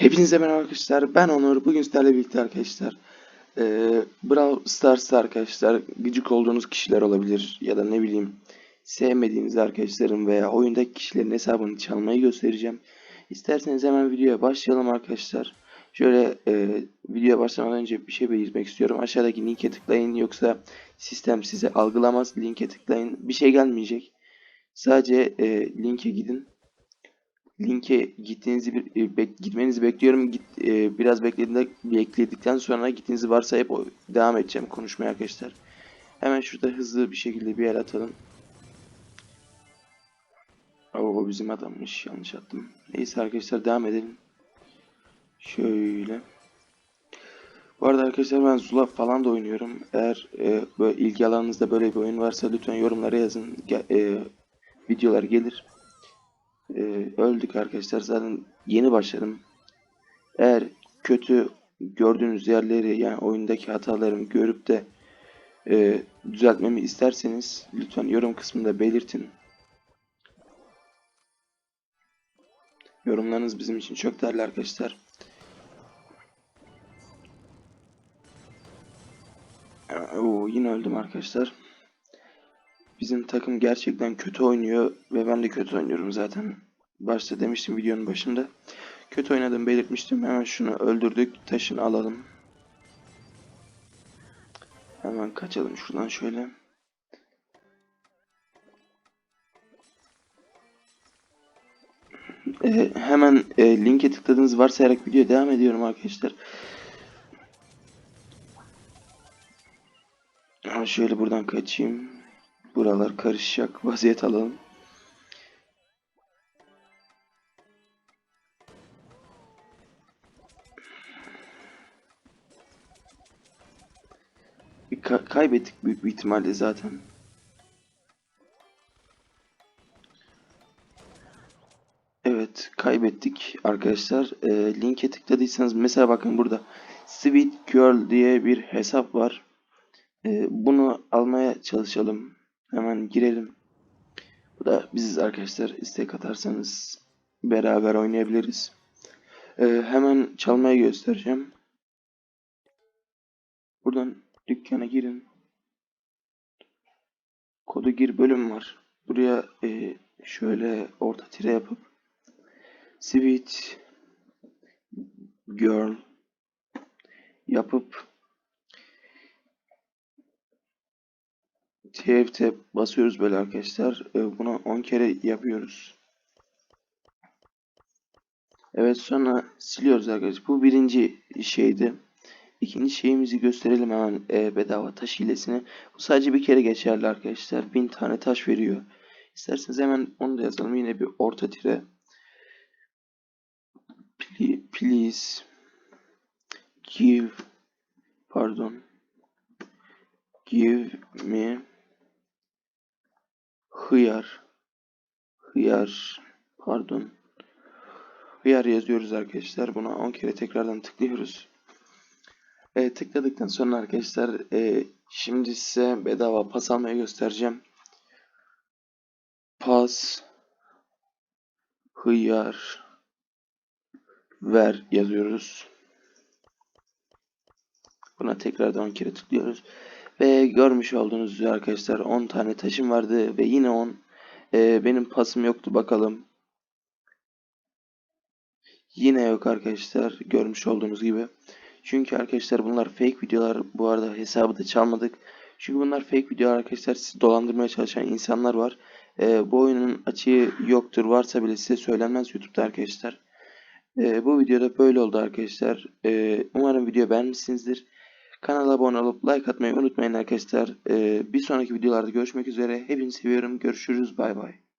Hepinize merhaba arkadaşlar. Ben Onur. Bugün sizlerle birlikte arkadaşlar. Eee Brawl Stars'ta arkadaşlar gıcık olduğunuz kişiler olabilir ya da ne bileyim sevmediğiniz arkadaşların veya oyundaki kişilerin hesabını çalmayı göstereceğim. İsterseniz hemen videoya başlayalım arkadaşlar. Şöyle eee videoya başlamadan önce bir şey belirtmek istiyorum. Aşağıdaki linke tıklayın yoksa sistem size algılamaz. Linke tıklayın. Bir şey gelmeyecek. Sadece eee, linke gidin linke gittiğinizi bir, e, bek- gitmenizi bekliyorum. Git, e, biraz beklediğinde bekledikten sonra gittiğinizi varsayıp devam edeceğim konuşmaya arkadaşlar. Hemen şurada hızlı bir şekilde bir yer atalım. Oo, bizim adammış. Yanlış attım. Neyse arkadaşlar devam edelim. Şöyle. Bu arada arkadaşlar ben Zula falan da oynuyorum. Eğer e, böyle ilgi alanınızda böyle bir oyun varsa lütfen yorumlara yazın. Ge- e, videolar gelir. Ee, öldük arkadaşlar. Zaten yeni başladım. Eğer kötü gördüğünüz yerleri yani oyundaki hatalarımı görüp de e, düzeltmemi isterseniz lütfen yorum kısmında belirtin. Yorumlarınız bizim için çok değerli arkadaşlar. Oo, yine öldüm arkadaşlar. Bizim takım gerçekten kötü oynuyor ve ben de kötü oynuyorum zaten. Başta demiştim videonun başında. Kötü oynadığımı belirtmiştim. Hemen şunu öldürdük. Taşını alalım. Hemen kaçalım şuradan şöyle. Ee, hemen e, linke tıkladığınızı varsayarak videoya devam ediyorum arkadaşlar. Şöyle buradan kaçayım. Buralar karışacak. Vaziyet alalım. Kaybettik büyük bir ihtimalle zaten. Evet kaybettik arkadaşlar. Ee, linke tıkladıysanız mesela bakın burada Sweet Girl diye bir hesap var. Ee, bunu almaya çalışalım. Hemen girelim. Bu da biziz arkadaşlar. İstek atarsanız beraber oynayabiliriz. Ee, hemen çalmayı göstereceğim. Buradan dükkana girin. Kodu gir bölüm var. Buraya e, şöyle orta tire yapıp Sweet Girl yapıp TFT basıyoruz böyle arkadaşlar. Ee, Bunu 10 kere yapıyoruz. Evet sonra siliyoruz arkadaşlar. Bu birinci şeydi. İkinci şeyimizi gösterelim hemen e, bedava taş hilesini. Bu sadece bir kere geçerli arkadaşlar. Bin tane taş veriyor. İsterseniz hemen onu da yazalım. Yine bir orta tire. Please give pardon give me hıyar hıyar pardon hıyar yazıyoruz arkadaşlar. Buna 10 kere tekrardan tıklıyoruz. Evet, tıkladıktan sonra arkadaşlar e, şimdi size bedava pas almayı göstereceğim. Pas hıyar ver yazıyoruz. Buna tekrardan 10 kere tıklıyoruz. Ve görmüş olduğunuz üzere arkadaşlar 10 tane taşım vardı ve yine 10 e, benim pasım yoktu bakalım. Yine yok arkadaşlar görmüş olduğunuz gibi. Çünkü arkadaşlar bunlar fake videolar. Bu arada hesabı da çalmadık. Çünkü bunlar fake videolar arkadaşlar. Sizi dolandırmaya çalışan insanlar var. Ee, bu oyunun açığı yoktur. Varsa bile size söylenmez YouTube'da arkadaşlar. Ee, bu videoda böyle oldu arkadaşlar. Ee, umarım video beğenmişsinizdir. Kanala abone olup like atmayı unutmayın arkadaşlar. Ee, bir sonraki videolarda görüşmek üzere. Hepinizi seviyorum. Görüşürüz. Bay bay.